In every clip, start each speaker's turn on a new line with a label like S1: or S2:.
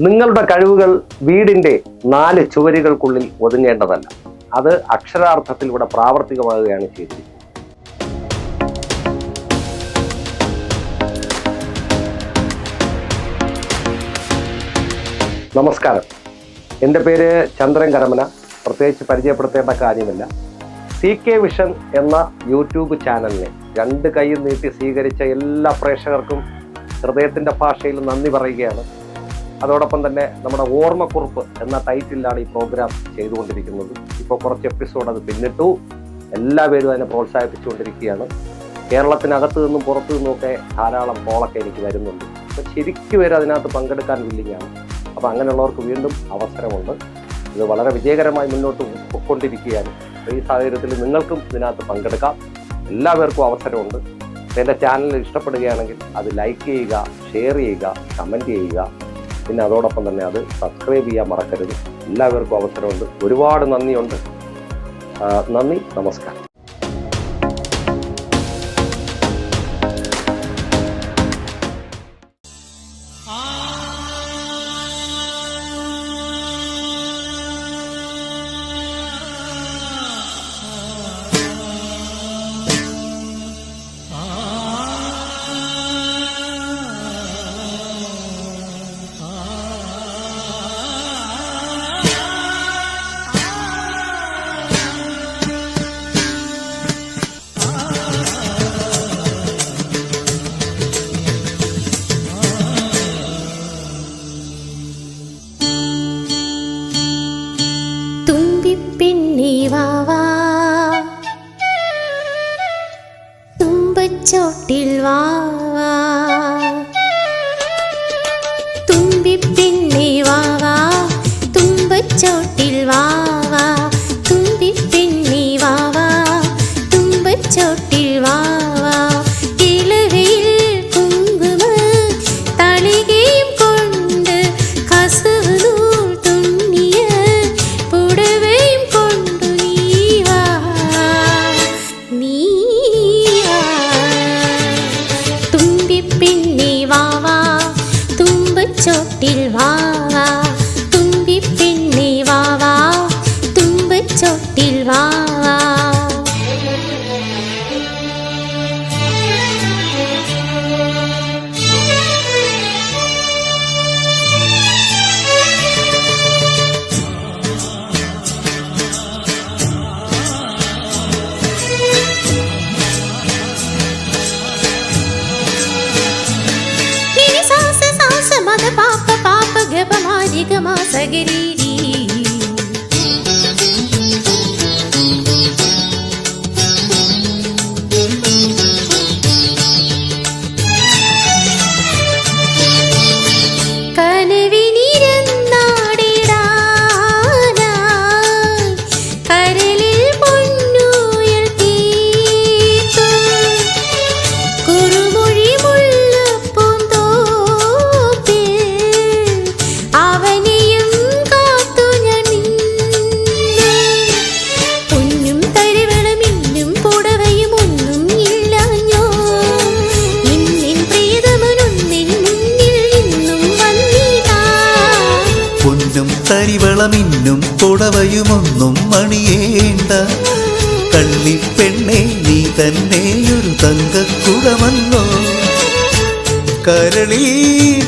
S1: നിങ്ങളുടെ കഴിവുകൾ വീടിന്റെ നാല് ചുവരുകൾക്കുള്ളിൽ ഒതുങ്ങേണ്ടതല്ല. അത് അക്ഷരാർത്ഥത്തിൽ ഇവിടെ പ്രാവർത്തികമാകുകയാണ് ചെയ്തിരിക്കുന്നത് നമസ്കാരം. എന്റെ പേര് ചന്ദ്രൻ കരമന. പ്രത്യേകിച്ച് പരിചയപ്പെടുത്തേണ്ട കാര്യമില്ല. സി കെ വിഷൻ എന്ന യൂട്യൂബ് ചാനലിനെ രണ്ട് കൈ നീട്ടി സ്വീകരിച്ച എല്ലാ പ്രേക്ഷകർക്കും ഹൃദയത്തിന്റെ ഭാഷയിൽ നന്ദി പറയുകയാണ്. അതോടൊപ്പം തന്നെ നമ്മുടെ ഓർമ്മക്കുറിപ്പ് എന്ന ടൈറ്റിലാണ് ഈ പ്രോഗ്രാം ചെയ്തുകൊണ്ടിരിക്കുന്നത്. ഇപ്പോൾ കുറച്ച് എപ്പിസോഡ് അത് പിന്നിട്ടു. എല്ലാവരും അതിനെ പ്രോത്സാഹിപ്പിച്ചുകൊണ്ടിരിക്കുകയാണ്. കേരളത്തിനകത്തു നിന്നും പുറത്തു നിന്നുമൊക്കെ ധാരാളം കോളൊക്കെ എനിക്ക് വരുന്നുണ്ട്. അപ്പോൾ ശരിക്കും പേര് അതിനകത്ത് പങ്കെടുക്കാൻ വില്ലിങ്ങാണ് അപ്പോൾ അങ്ങനെയുള്ളവർക്ക് വീണ്ടും അവസരമുണ്ട്. ഇത് വളരെ വിജയകരമായി മുന്നോട്ട് പൊയ്ക്കൊണ്ടിരിക്കുകയാണ് അപ്പോൾ ഈ സാഹചര്യത്തിൽ നിങ്ങൾക്കും ഇതിനകത്ത് പങ്കെടുക്കാം. എല്ലാവർക്കും അവസരമുണ്ട്. എന്റെ ചാനൽ ഇഷ്ടപ്പെടുകയാണെങ്കിൽ അത് ലൈക്ക് ചെയ്യുക ഷെയർ ചെയ്യുക കമന്റ് ചെയ്യുക. പിന്നെ അതോടൊപ്പം തന്നെ അത് സബ്സ്ക്രൈബ് ചെയ്യാൻ മറക്കരുത്. എല്ലാവർക്കും അവസരമുണ്ട്. ഒരുപാട് നന്ദിയുണ്ട്. നന്ദി. നമസ്കാരം.
S2: തുമ്പിപ്പിണ്ണി വാവാ തുമ്പച്ചോട്ടിൽ വാവാ തുമ്പിപ്പിണ്ണി വാവാ തുമ്പച്ചോട്ടിൽ വാവാ തുമ്പിപ്പിണ്ണി మాసగిరి തരിവളമിന്നും
S3: പുടവയുമൊന്നും മണിയേണ്ട. കള്ളിപ്പെണ്ണെ നീ തന്നെയൊരു തങ്കക്കുടമല്ലോ കരളി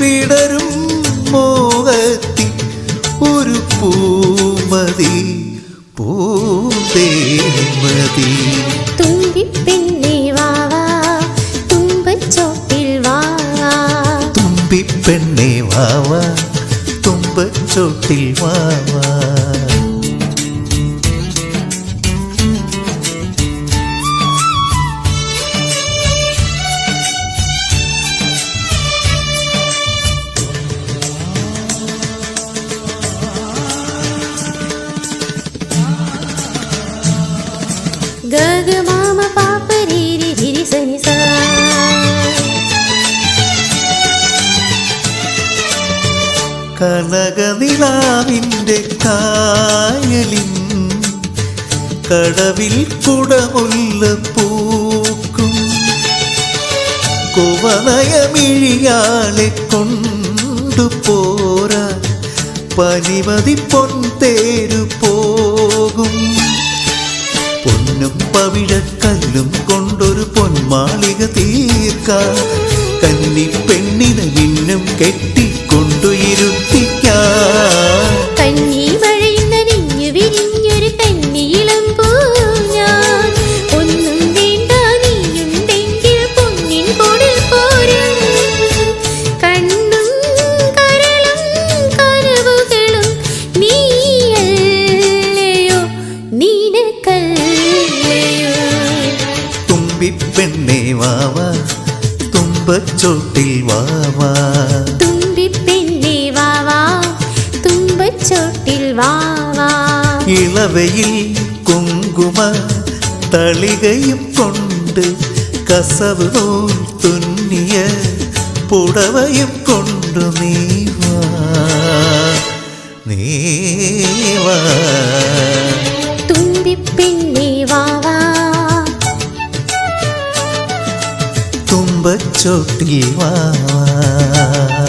S3: വിടരും മോഹത്തി ഒരു പൂമതി പൂതേമതി
S2: തുമ്പിപ്പെണ്ണേ വാവാ തുമ്പച്ചോട്ടിൽ വാവാ
S3: തുമ്പിപ്പെണ്ണെ വാവാ തുമ്പച്ചോട്ടിൽ വാവാ
S2: സാ
S3: കനകനിലാവിന്റെ കായലിൻ കടവിൽ കുടമുല്ല പൂക്കും. കുവനയമിഴിയാളെ കൊണ്ടുപോരാ പനിമതി പൊൻതേരു പോകും പൊന്നും പവിഴക്കല്ലും കൊണ്ടൊരു പൊന്മാളിക തീർക്ക. കന്നി പെണ്ണിനെ നിന്നും കെട്ടിക്കൊണ്ടു ഇരുത്തിക്കാം തുമ്പിപ്പെണ്ണേ വാവാ തുമ്പച്ചോട്ടിൽ വാവാ
S2: തുമ്പിപ്പെണ്ണേ വാവാ തുമ്പച്ചോട്ടിൽ വാവാ
S3: ഇളവയിൽ കുങ്കുമ തളികയും കൊണ്ട് കസവ് നൂൽ തുന്നിയ പുടവയും കൊണ്ടു നീവാ നീവാ
S2: തുമ്പിപ്പെണ്ണേ വാവാ
S3: തുമ്പച്ചോട്ടിൽ വാവാ